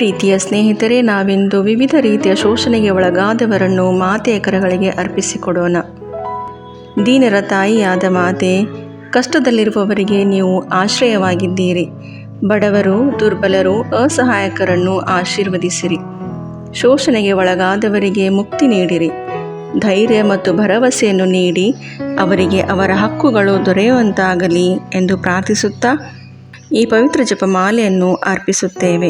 ಪ್ರೀತಿಯ ಸ್ನೇಹಿತರೆ, ನಾವಿಂದು ವಿವಿಧ ರೀತಿಯ ಶೋಷಣೆಗೆ ಒಳಗಾದವರನ್ನು ಮಾತೆಯ ಕರಗಳಿಗೆ ಅರ್ಪಿಸಿಕೊಡೋಣ. ದೀನರ ತಾಯಿಯಾದ ಮಾತೆ, ಕಷ್ಟದಲ್ಲಿರುವವರಿಗೆ ನೀವು ಆಶ್ರಯವಾಗಿದ್ದೀರಿ. ಬಡವರು, ದುರ್ಬಲರು, ಅಸಹಾಯಕರನ್ನು ಆಶೀರ್ವದಿಸಿರಿ. ಶೋಷಣೆಗೆ ಒಳಗಾದವರಿಗೆ ಮುಕ್ತಿ ನೀಡಿರಿ. ಧೈರ್ಯ ಮತ್ತು ಭರವಸೆಯನ್ನು ನೀಡಿ ಅವರಿಗೆ ಅವರ ಹಕ್ಕುಗಳು ದೊರೆಯುವಂತಾಗಲಿ ಎಂದು ಪ್ರಾರ್ಥಿಸುತ್ತಾ ಈ ಪವಿತ್ರ ಜಪಮಾಲೆಯನ್ನು ಅರ್ಪಿಸುತ್ತೇವೆ.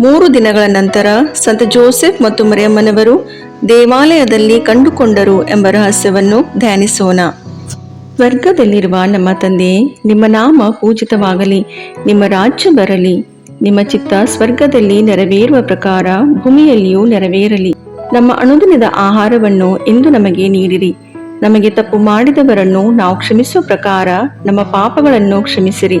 ಮೂರು ದಿನಗಳ ನಂತರ ಸಂತ ಜೋಸೆಫ್ ಮತ್ತು ಮರಿಯಮ್ಮನವರು ದೇವಾಲಯದಲ್ಲಿ ಕಂಡುಕೊಂಡರು ಎಂಬ ರಹಸ್ಯವನ್ನು ಧ್ಯಾನಿಸೋಣ. ಸ್ವರ್ಗದಲ್ಲಿರುವ ನಮ್ಮ ತಂದೆ, ನಿಮ್ಮ ನಾಮ ಪೂಜಿತವಾಗಲಿ, ನಿಮ್ಮ ರಾಜ್ಯ ಬರಲಿ, ನಿಮ್ಮ ಚಿತ್ತ ಸ್ವರ್ಗದಲ್ಲಿ ನೆರವೇರುವ ಪ್ರಕಾರ ಭೂಮಿಯಲ್ಲಿಯೂ ನೆರವೇರಲಿ. ನಮ್ಮ ಅನುದಿನದ ಆಹಾರವನ್ನು ಇಂದು ನಮಗೆ ನೀಡಿರಿ. ನಮಗೆ ತಪ್ಪು ಮಾಡಿದವರನ್ನು ನಾವು ಕ್ಷಮಿಸುವ ಪ್ರಕಾರ ನಮ್ಮ ಪಾಪಗಳನ್ನು ಕ್ಷಮಿಸಿರಿ.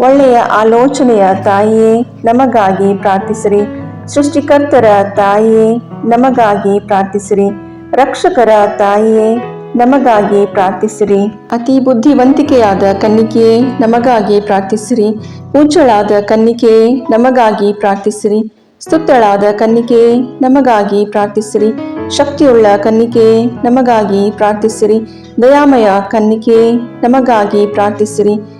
ಒಳ್ಳೆಯ ಆಲೋಚನೆಯ ತಾಯಿಯೇ, ನಮಗಾಗಿ ಪ್ರಾರ್ಥಿಸಿರಿ. ಸೃಷ್ಟಿಕರ್ತರ ತಾಯಿಯೇ, ನಮಗಾಗಿ ಪ್ರಾರ್ಥಿಸಿರಿ. ರಕ್ಷಕರ ತಾಯಿಯೇ, ನಮಗಾಗಿ ಪ್ರಾರ್ಥಿಸಿರಿ. ಅತಿ ಬುದ್ಧಿವಂತಿಕೆಯಾದ ಕನ್ನಿಕೆಯೇ, ನಮಗಾಗಿ ಪ್ರಾರ್ಥಿಸಿರಿ. ಉಚ್ಚಳಾದ ಕನ್ನಿಕೆಯೇ, ನಮಗಾಗಿ ಪ್ರಾರ್ಥಿಸಿರಿ. ಸ್ತುತ್ತಳಾದ ಕನ್ನಿಕೆಯೇ, ನಮಗಾಗಿ ಪ್ರಾರ್ಥಿಸಿರಿ. ಶಕ್ತಿಯುಳ್ಳ ಕನ್ನಿಕೆಯೇ, ನಮಗಾಗಿ ಪ್ರಾರ್ಥಿಸಿರಿ. ದಯಾಮಯ ಕನ್ನಿಕೆಯೇ, ನಮಗಾಗಿ ಪ್ರಾರ್ಥಿಸಿರಿ.